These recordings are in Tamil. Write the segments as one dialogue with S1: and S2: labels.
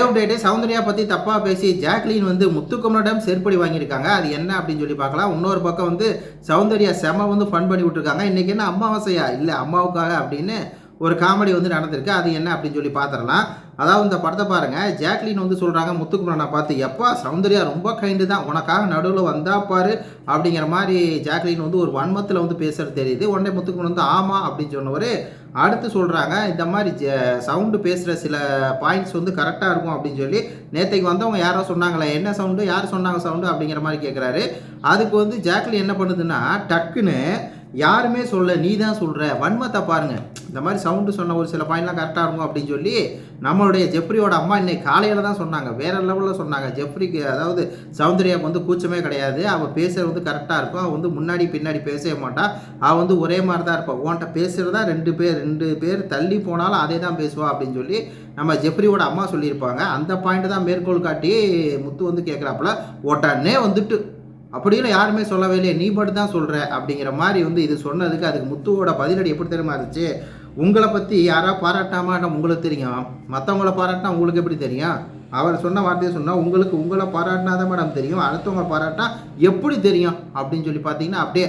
S1: அப்டேட்டு சௌந்தர்யா பற்றி தப்பாக பேசி ஜாக்லின் வந்து முத்துக்குமரிடம் செருப்படி வாங்கியிருக்காங்க. அது என்ன அப்படின்னு சொல்லி பார்க்கலாம். இன்னொரு பக்கம் வந்து சௌந்தர்யா செம வந்து ஃபன் பண்ணி விட்டுருக்காங்க. இன்றைக்கி என்ன அமாவாசையா? இல்லை அம்மாவுக்காக அப்படின்னு ஒரு காமெடி வந்து நடந்திருக்கு. அது என்ன அப்படின்னு சொல்லி பார்த்துடலாம் அதாவது இந்த படத்தை பாருங்கள் ஜாக்லின் வந்து சொல்கிறாங்க முத்துக்குமரனை பார்த்து எப்பா சௌந்தர்யா ரொம்ப கைண்டு தான். உனக்காக நடுவில் வந்தா பாரு அப்படிங்கிற மாதிரி ஜாக்லின் வந்து ஒரு வன்மத்தில் வந்து பேசுகிறது தெரியுது. உடனே முத்துக்குமரன் வந்து ஆமாம் அப்படின்னு சொன்னவர் அடுத்து சொல்கிறாங்க இந்த மாதிரி சவுண்டு பேசுகிற சில பாயிண்ட்ஸ் வந்து கரெக்டாக இருக்கும் அப்படின்னு சொல்லி. நேற்றுக்கு வந்தவங்க யாரோ சொன்னாங்களே என்ன சவுண்டு யார் சொன்னாங்க சவுண்டு அப்படிங்கிற மாதிரி கேட்குறாரு அதுக்கு வந்து ஜாக்லின் என்ன பண்ணுதுன்னா டக்குன்னு யாருமே சொல்ல நீ தான் சொல்கிற வன்மத்தை பாருங்க. இந்த மாதிரி சவுண்டு சொன்ன ஒரு சில பாயிண்ட்லாம் கரெக்டாக இருக்கும் அப்படின்னு சொல்லி நம்மளுடைய ஜெப்ரியோட அம்மா இன்னைக்கு காலையில் தான் சொன்னாங்க. வேற லெவலில் சொன்னாங்க. ஜெஃப்ரிக்கு அதாவது சௌந்தர்யாவுக்கு வந்து கூச்சமே கிடையாது. அவள் பேசுகிறது வந்து கரெக்டாக இருக்கும். அவள் வந்து முன்னாடி பின்னாடி பேசவே மாட்டா. அவள் வந்து ஒரே மாதிரி தான் இருப்பாள் உன்ட்ட பேசுகிறதா ரெண்டு பேர் ரெண்டு பேர் தள்ளி போனாலும் அதே தான் பேசுவா அப்படின்னு சொல்லி நம்ம ஜெஃப்ரியோட அம்மா சொல்லியிருப்பாங்க. அந்த பாயிண்ட் தான் மேற்கோள் காட்டி முத்து வந்து கேட்குறாப்புல உடனே வந்துட்டு அப்படின்னு யாருமே சொல்லவே இல்லையே. நீ மட்டும் தான் சொல்கிற அப்படிங்கிற மாதிரி வந்து இது சொன்னதுக்கு அதுக்கு முத்துவோட பதிலடி எப்படி தெரியுமா இருந்துச்சு? உங்களை பற்றி யாராக பாராட்டாமா உங்களுக்கு தெரியும்? மற்றவங்கள பாராட்டினா உங்களுக்கு எப்படி தெரியும்? அவர் சொன்ன வார்த்தையை சொன்னால் உங்களுக்கு உங்களை பாராட்டினா தான் மேடம் தெரியும். அடுத்தவங்க பாராட்டினா எப்படி தெரியும்? அப்படின்னு சொல்லி பார்த்தீங்கன்னா அப்படியே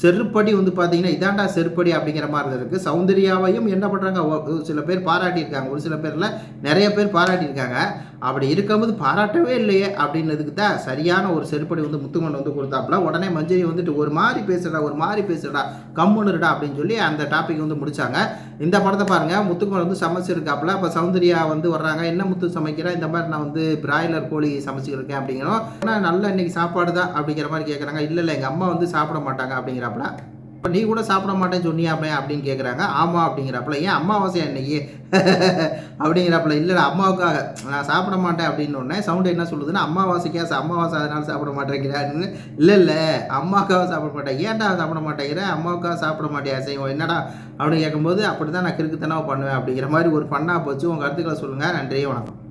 S1: செருப்படி வந்து பார்த்தீங்கன்னா இதாண்டா செருப்படி அப்படிங்கிற மாதிரி இருக்குது சௌந்தர்யாவையும் என்ன பண்ணுறாங்க ஒரு சில பேர் பாராட்டியிருக்காங்க. ஒரு சில பேரில் நிறைய பேர் பாராட்டியிருக்காங்க. அப்படி இருக்கும்போது பாராட்டவே இல்லையே அப்படின்னதுக்கு தான் சரியான ஒரு செருப்படி வந்து முத்துமன் வந்து கொடுத்தாப்புல. உடனே மஞ்சரி வந்துட்டு ஒரு மாதிரி பேசுடா ஒரு மாதிரி பேசுடா கம்முன்னுடா அப்படின்னு சொல்லி அந்த டாபிக் வந்து முடிச்சாங்க. இந்த படத்தை பாருங்க முத்துக்குமன் வந்து சமைச்சிருக்காப்புல அப்போ சௌந்தர்யா வந்து வர்றாங்க. என்ன முத்து சமைக்கிறேன் இந்த மாதிரி நான் வந்து பிராய்லர் கோழி சமைச்சிருக்கேன் அப்படிங்கிறோம். ஆனால் நல்ல இன்னைக்கு சாப்பாடு தான் அப்படிங்கிற மாதிரி கேட்குறாங்க இல்லை இல்லை எங்கள் அம்மா வந்து சாப்பிட மாட்டாங்க அப்படிங்கிறாப்புல. இப்போ நீ கூட சாப்பிட மாட்டேன்னு சொன்னியாமே அப்படின்னு கேட்குறாங்க ஆமாம் அப்படிங்கிறப்பல ஏன் அமாவாசையா இன்னைக்கு? அப்படிங்கிறப்பல இல்லை அம்மாவுக்காக நான் சாப்பிட மாட்டேன். அப்படின்னு உடனே சவுண்டு என்ன சொல்லுதுன்னா அம்மாவாசைக்கா சா- அமாவாசை அதனால சாப்பிட மாட்டேங்கிறான்னு. இல்லை இல்லை அம்மாவுக்காக சாப்பிட மாட்டேன். ஏன்டா சாப்பிட மாட்டேங்கிற? அம்மாவுக்காக சாப்பிட மாட்டேன் செய்வோம் என்னடா? அப்படின்னு கேட்கும்போது அப்படி தான் நான் கிறுக்குத்தனமாக பண்ணுவேன். அப்படிங்கிற மாதிரி ஒரு பண்ணா போச்சு. உங்கள் கருத்துக்களை சொல்லுங்கள் நன்றி வணக்கம்.